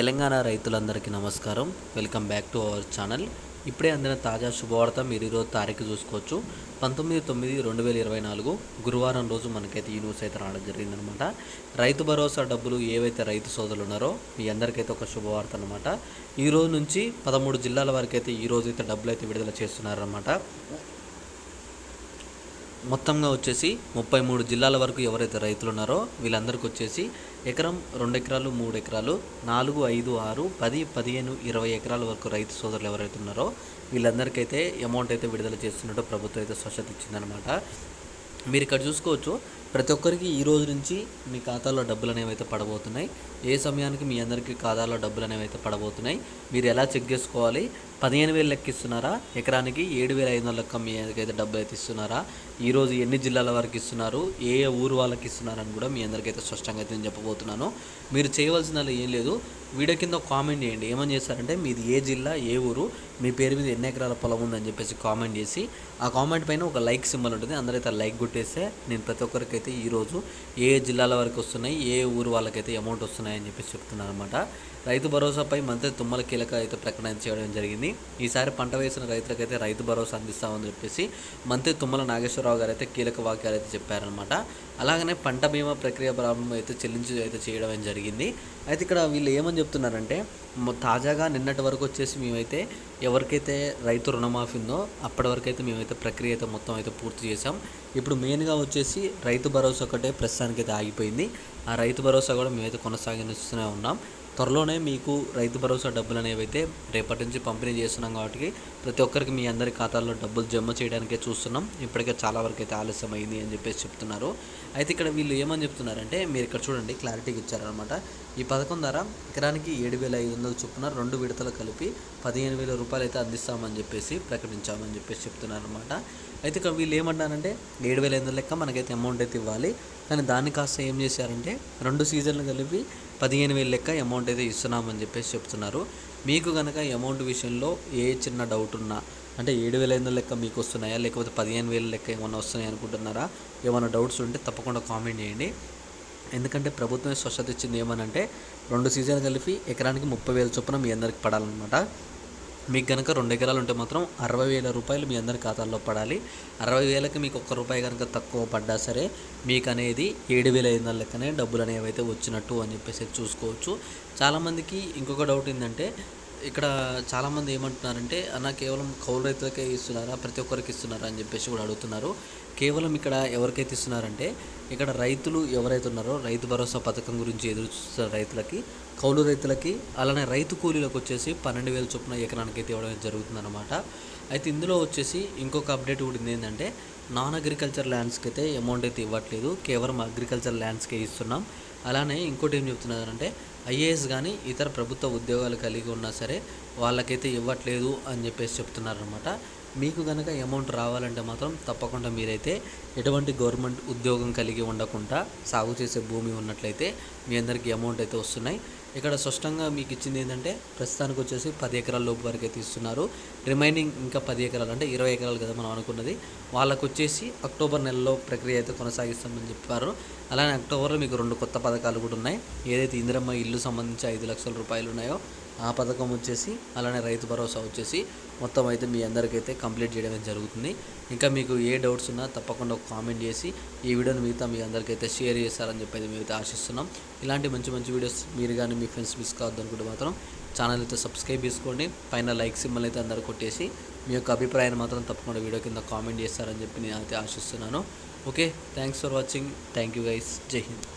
తెలంగాణ రైతులందరికీ నమస్కారం. Welcome back to our channel ఇప్పుడే అందిన తాజా శుభవార్త మీరు ఈరోజు తారీఖు చూసుకోవచ్చు. పంతొమ్మిది తొమ్మిది రెండు వేల ఇరవై నాలుగు గురువారం రోజు మనకైతే ఈ న్యూస్ అయితే రావడం జరిగిందనమాట రైతు భరోసా డబ్బులు ఏవైతే రైతు సోదరులు ఉన్నారో మీ అందరికైతే ఒక శుభవార్త అనమాట ఈ రోజు నుంచి పదమూడు జిల్లాల వరకు అయితే ఈ రోజు అయితే డబ్బులు అయితే విడుదల చేస్తున్నారన్నమాట. మొత్తంగా వచ్చేసి ముప్పై మూడు జిల్లాల వరకు ఎవరైతే రైతులు ఉన్నారో వీళ్ళందరికీ వచ్చేసి ఎకరం రెండు ఎకరాలు మూడు ఎకరాలు నాలుగు ఐదు ఆరు పది పదిహేను ఇరవై ఎకరాల వరకు రైతు సోదరులు ఎవరైతే ఉన్నారో వీళ్ళందరికైతే అమౌంట్ అయితే విడుదల చేస్తున్నట్టు ప్రభుత్వం అయితే స్వచ్ఛత ఇచ్చిందనమాట మీరు ఇక్కడ చూసుకోవచ్చు ప్రతి ఒక్కరికి ఈ రోజు నుంచి మీ ఖాతాలో డబ్బులు అనేవి అయితే పడబోతున్నాయి. ఏ సమయానికి మీ అందరికీ ఖాతాలో డబ్బులు అనేవి అయితే పడబోతున్నాయి. మీరు ఎలా చెక్ చేసుకోవాలి? పదిహేను వేలు లెక్క ఇస్తున్నారా ఎకరానికి ఏడు వేల ఐదు వందల లెక్క అయితే డబ్బు డబ్బులు అయితే ఇస్తున్నారా? ఈరోజు ఎన్ని జిల్లాల వరకు ఇస్తున్నారు? ఏ ఏ ఊరు వాళ్ళకి ఇస్తున్నారని కూడా మీ అందరికైతే స్పష్టంగా అయితే నేను చెప్పబోతున్నాను. మీరు చేయవలసిన ఏం లేదు. వీడియో కింద కామెంట్ చేయండి. ఏమని చేస్తారంటే మీది ఏ జిల్లా ఏ ఊరు మీ పేరు మీద ఎన్ని ఎకరాల పొలం ఉందని చెప్పేసి కామెంట్ చేసి ఆ కామెంట్ పైన ఒక లైక్ సింబల్ ఉంటుంది. అందరైతే లైక్ కొట్టేస్తే నేను ప్రతి ఒక్కరికైతే ఈరోజు ఏ ఏ జిల్లాల వరకు వస్తున్నాయి ఏ ఊరు వాళ్ళకైతే అమౌంట్ వస్తున్నాయని చెప్పేసి చెప్తున్నాను అనమాట రైతు భరోసాపై మంత్రి తుమ్మల కీలక అయితే ప్రకటన చేయడం జరిగింది. ఈసారి పంట వేసిన రైతులకైతే రైతు భరోసా అందిస్తామని చెప్పేసి మంత్రి తుమ్మల నాగేశ్వరరావు గారు అయితే కీలక వాక్యాలు అయితే చెప్పారనమాట అలాగనే పంట బీమా ప్రక్రియ ప్రారంభం అయితే చెల్లించి అయితే చేయడం జరిగింది. అయితే ఇక్కడ వీళ్ళు ఏమని చెప్తున్నారంటే తాజాగా నిన్నటి వరకు వచ్చేసి మేమైతే ఎవరికైతే రైతు రుణమాఫీ ఉందో అప్పటి వరకు అయితే మేమైతే ప్రక్రియ అయితే మొత్తం అయితే పూర్తి చేసాం ఇప్పుడు మెయిన్గా వచ్చేసి రైతు భరోసా ఒకటే ప్రస్తుతానికి అయితే ఆగిపోయింది. ఆ రైతు భరోసా కూడా మేమైతే కొనసాగిస్తూనే ఉన్నాం. త్వరలోనే మీకు రైతు భరోసా డబ్బులు అనేవి అయితే రేపటి నుంచి పంపిణీ చేస్తున్నాం కాబట్టి ప్రతి ఒక్కరికి మీ అందరి ఖాతాల్లో డబ్బులు జమ చేయడానికే చూస్తున్నాం. ఇప్పటికే చాలా వరకు అయితే ఆలస్యం అయింది అని చెప్పేసి చెప్తున్నారు. అయితే ఇక్కడ వీళ్ళు ఏమని చెప్తున్నారంటే మీరు ఇక్కడ చూడండి క్లారిటీగా ఇచ్చారనమాట ఈ పథకం ద్వారా ఎకరానికి ఏడు వేల ఐదు వందల చొప్పున రెండు విడతలు కలిపి పదిహేను వేల రూపాయలు అయితే అందిస్తామని చెప్పేసి ప్రకటించామని చెప్పేసి చెప్తున్నారనమాట అయితే ఇక్కడ వీళ్ళు ఏమంటారంటే ఏడు వేల ఐదు వందల లెక్క మనకైతే అమౌంట్ అయితే ఇవ్వాలి. కానీ దాన్ని కాస్త ఏం చేశారంటే రెండు సీజన్లు కలిపి పదిహేను వేల లెక్క అమౌంట్ అయితే ఇస్తున్నామని చెప్పేసి చెప్తున్నారు. మీకు కనుక అమౌంట్ విషయంలో ఏ చిన్న డౌట్ ఉన్నా అంటే ఏడు వేల ఐదు లెక్క మీకు వస్తున్నాయా లేకపోతే పదిహేను వేల లెక్క ఏమైనా వస్తున్నాయి అనుకుంటున్నారా ఏమైనా డౌట్స్ ఉంటే తప్పకుండా కామెంట్ చేయండి. ఎందుకంటే ప్రభుత్వం స్వచ్ఛత ఇచ్చింది ఏమనంటే రెండు సీజన్ కలిపి ఎకరానికి ముప్పై వేల చొప్పున మీ అందరికి పడాలన్నమాట. మీకు కనుక రెండు ఎకరాలు ఉంటే మాత్రం అరవై వేల రూపాయలు మీ అందరి ఖాతాల్లో పడాలి. అరవై వేలకి మీకు ఒక్క రూపాయి కనుక తక్కువ పడ్డా సరే మీకు అనేది ఏడు వేల ఐదు వందల లెక్కనే డబ్బులు అనేవి అయితే వచ్చినట్టు అని చెప్పేసి చూసుకోవచ్చు. చాలామందికి ఇంకొక డౌట్ ఏంటంటే ఇక్కడ చాలామంది ఏమంటున్నారంటే అన్న కేవలం కౌలు రైతులకే ఇస్తున్నారా? ప్రతి ఒక్కరికి ఇస్తున్నారా? అని చెప్పేసి కూడా అడుగుతున్నారు. కేవలం ఇక్కడ ఎవరికైతే ఇస్తున్నారంటే ఇక్కడ రైతులు ఎవరైతే ఉన్నారో రైతు భరోసా పథకం గురించి ఎదురు చూస్తున్న రైతులకి కౌలు రైతులకి అలానే రైతు కూలీలకు వచ్చేసి పన్నెండు వేల చొప్పున ఎకరానికి అయితే ఇవ్వడం జరుగుతుందన్నమాట. అయితే ఇందులో వచ్చేసి ఇంకొక అప్డేట్ కూడా ఏంటంటే నాన్ అగ్రికల్చర్ ల్యాండ్స్కి అయితే అమౌంట్ అయితే ఇవ్వట్లేదు. కేవలం అగ్రికల్చర్ ల్యాండ్స్కే ఇస్తున్నాం. అలానే ఇంకోటి ఏం చెప్తున్నారంటే ఐఏఎస్ కానీ ఇతర ప్రభుత్వ ఉద్యోగాలు కలిగి ఉన్నా సరే వాళ్ళకైతే ఇవ్వట్లేదు అని చెప్పేసి చెప్తున్నారనమాట మీకు కనుక అమౌంట్ రావాలంటే మాత్రం తప్పకుండా మీరైతే ఎటువంటి గవర్నమెంట్ ఉద్యోగం కలిగి ఉండకుండా సాగు చేసే భూమి ఉన్నట్లయితే మీ అందరికీ అమౌంట్ అయితే వస్తున్నాయి. ఇక్కడ స్పష్టంగా మీకు ఇచ్చింది ఏంటంటే ప్రస్తుతానికి వచ్చేసి పది ఎకరాల లోపు వరకే తీస్తున్నారు. రిమైనింగ్ ఇంకా పది ఎకరాలు అంటే ఇరవై ఎకరాలు కదా మనం అనుకున్నది. వాళ్ళకు వచ్చేసి అక్టోబర్ నెలలో ప్రక్రియ అయితే కొనసాగిస్తామని చెప్పారు. అలానే అక్టోబర్లో మీకు రెండు కొత్త పథకాలు కూడా ఉన్నాయి. ఏదైతే ఇందిరమ్మ ఇల్లు సంబంధించి ఐదు లక్షల రూపాయలు ఉన్నాయో ఆ పథకం వచ్చేసి అలానే రైతు భరోసా వచ్చేసి మొత్తం అయితే మీ అందరికైతే కంప్లీట్ చేయడం జరుగుతుంది. ఇంకా మీకు ఏ డౌట్స్ ఉన్నా తప్పకుండా ఒక కామెంట్ చేసి ఈ వీడియోని మిగతా మీ అందరికైతే షేర్ చేస్తారని చెప్పి అయితే మేమైతే ఆశిస్తున్నాం. ఇలాంటి మంచి మంచి వీడియోస్ మీరు కానీ మీ ఫ్రెండ్స్ మిస్ కావద్దు అనుకుంటే మాత్రం ఛానల్ అయితే సబ్స్క్రైబ్ చేసుకోండి. పైన లైక్ సింబల్ అయితే అందరు కొట్టేసి మీ యొక్క అభిప్రాయాన్ని మాత్రం తప్పకుండా వీడియో కింద కామెంట్ చేస్తారని చెప్పి నేను అయితే ఆశిస్తున్నాను. Okay thanks for watching thank you guys Jai Hind